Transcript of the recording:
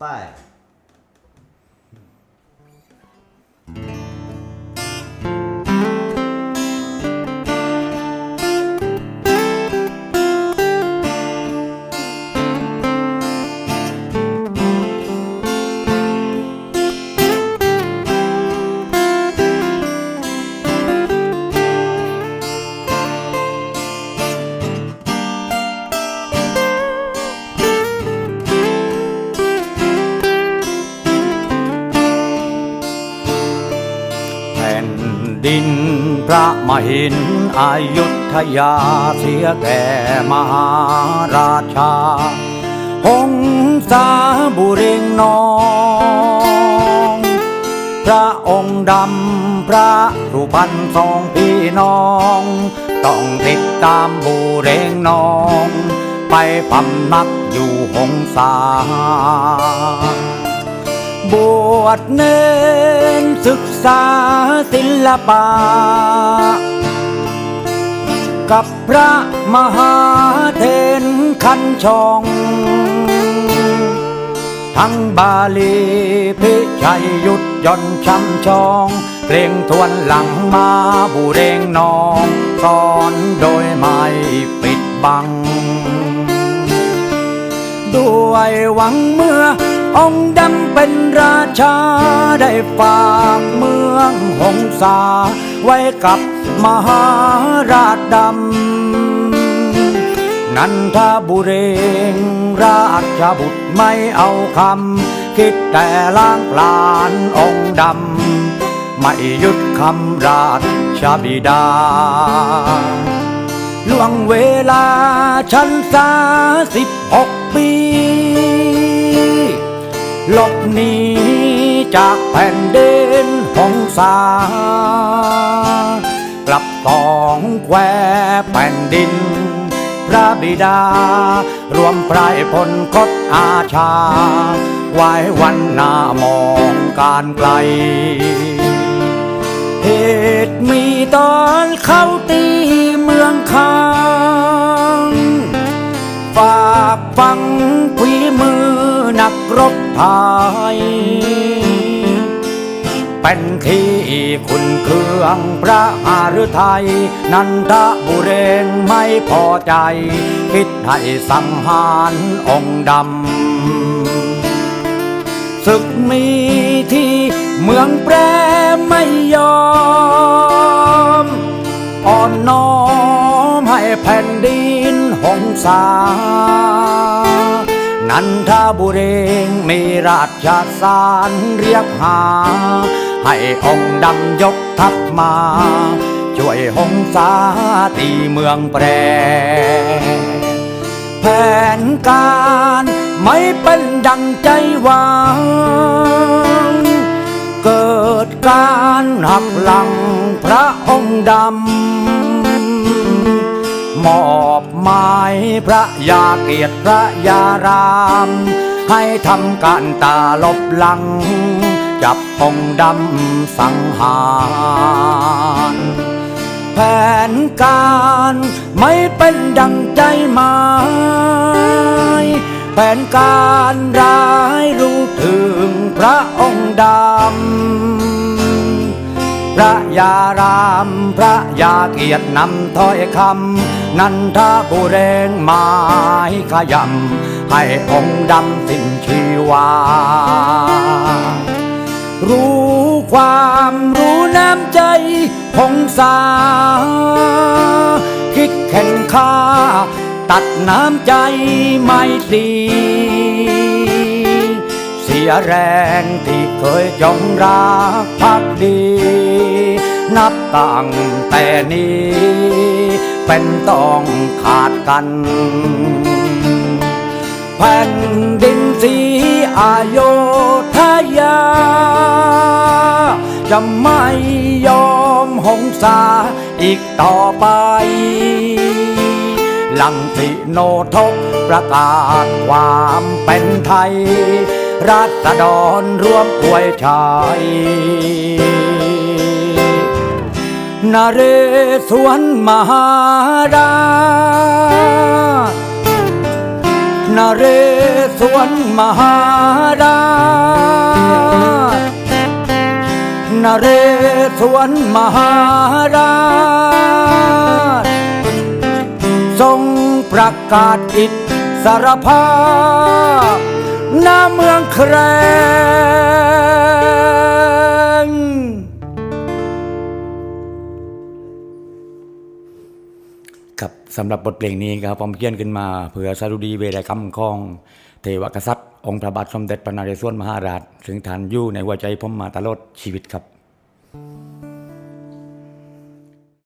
ไดินพระมหินอายุทยาเสียแก่มหาราชา หงสาบุเรงนอง พระองค์ดำพระสุพรรณสองพี่น้อง ต้องติดตามบุเรงนอง ไปพำนักอยู่หงสา บวชเน้นศึกษาศิลปะ กับพระมหาเทนคันชอง ทั้งบาลีพิชัยยุดย่อนช้ำชอง เพลงทวนหลังมาบูเรงนองสอนโดยไม่ปิดบัง ด้วยหวังเมื่อ องค์ดำเป็นราชาได้ฝากเมืองหงสา ไว้กับมหาราชดำ นันทบุเรงราชบุตรไม่เอาคำ คิดแต่ล้างปลานองค์ดำ ไม่ยุดคำราชบิดาล่วงเวลาชันสาสิบหกปี จากแผ่นดินหงสากลับสองแควแผ่นดิน พระบิดา รวมไพรพลคดอาชา ไว้วันหน้ามองการไกล เหตุมีตอนเข้าตีเมืองคางฝากฟังฝีมือนักรบไทย เป็นที่คุณเครื่องพระหฤทัยนันทบุเรงไม่พอใจ คิดให้สังหารองค์ดำศึกมีที่เมืองแปรไม่ยอม อ่อนน้อมให้แผ่นดินหงสานันทบุเรงมีราชสารเรียกหา ให้องค์ดำยกทัพมา ช่วยหงสาตีเมืองแปร แผนการไม่เป็นดังใจหวัง เกิดการหักหลังพระองค์ดำ มอบหมายพระยาเกียรติพระยาราม ให้ทำการตาลบหลัง จับองดำสังหารแผนการไม่เป็นดังใจหมายแผนการร้ายรู้ถึงพระองค์ดำพระยารามพระยาเกียรตินำถ้อยคำนันทบุเรงหมายขยำให้องค์ดำสิ้นชีวา ความรู้น้ำใจพงษาคิดแข่งข้าตัดน้ำใจไม่ตีเสียแรงที่เคยจงรักพักดี นับตั้งแต่นี้ เป็นต้องขาดกันแผ่นดินสีอาโยธยา จะไม่ยอมหงสาอีกต่อไป ลังสิโนทกประกาศความเป็นไทยรัษฎรร่วมอวยชัยนเรศวรมหาราชนเรศวรมหาราช นเรศวรมหาราช ทรงประกาศอิสรภาพหน้าเมืองแคร สำหรับบทเพลงนี้ครับผมเขียนขึ้นมาเพื่อสรุดีเวรคำของเทวกษัตริย์ องค์พระบาทสมเด็จพระนเรศวรมหาราชถึงทานอยู่ในหัวใจผมมาตลอดชีวิตครับ